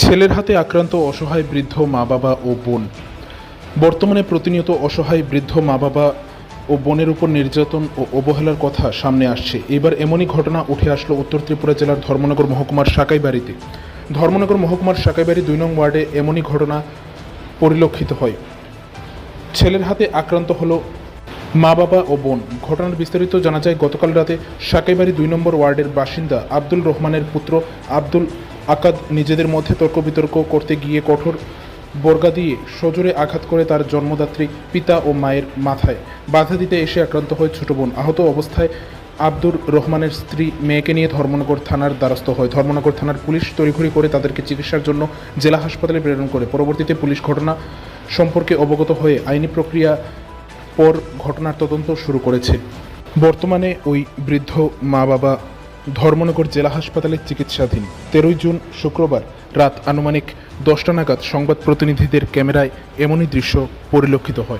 ছেলের হাতে আক্রান্ত অসহায় বৃদ্ধ মা বাবা ও বোন। বর্তমানে প্রতিনিয়ত অসহায় বৃদ্ধ মা বাবা ও বোনের উপর নির্যাতন ও অবহেলার কথা সামনে আসছে। এবার এমনই ঘটনা উঠে আসলো উত্তর ত্রিপুরা জেলার ধর্মনগর মহকুমার সাকাইবাড়িতে ধর্মনগর মহকুমার সাকাইবাড়ি দুই নং ওয়ার্ডে এমনই ঘটনা পরিলক্ষিত হয়। ছেলের হাতে আক্রান্ত হলো মা বাবা ও বোন। ঘটনার বিস্তারিত জানা যায়, গতকাল রাতে সাকাইবাড়ি দুই নম্বর ওয়ার্ডের বাসিন্দা আব্দুল রহমানের পুত্র আব্দুল আকাদ নিজেদের মধ্যে তর্ক বিতর্ক করতে গিয়ে কঠোর বর্গা দিয়ে সজোরে আঘাত করে তার জন্মদাত্রী পিতা ও মায়ের মাথায় বাধা দিতে এসে আক্রান্ত হয় ছোট বোন। আহত অবস্থায় আব্দুর রহমানের স্ত্রী মেয়েকে নিয়ে ধর্মনগর থানার দ্বারস্থ হয়। ধর্মনগর থানার পুলিশ তড়িঘড়ি করে তাদেরকে চিকিৎসার জন্য জেলা হাসপাতালে প্রেরণ করে। পরবর্তীতে পুলিশ ঘটনা সম্পর্কে অবগত হয়ে আইনি প্রক্রিয়া পর ঘটনার তদন্ত শুরু করেছে। বর্তমানে ওই বৃদ্ধ মা বাবা ধর্মনগর জেলা হাসপাতালে চিকিৎসাধীন। তেরোই জুন, শুক্রবার রাত আনুমানিক দশটা নাগাদ সংবাদ প্রতিনিধিদের ক্যামেরায় এমনই দৃশ্য পরিলক্ষিত হয়।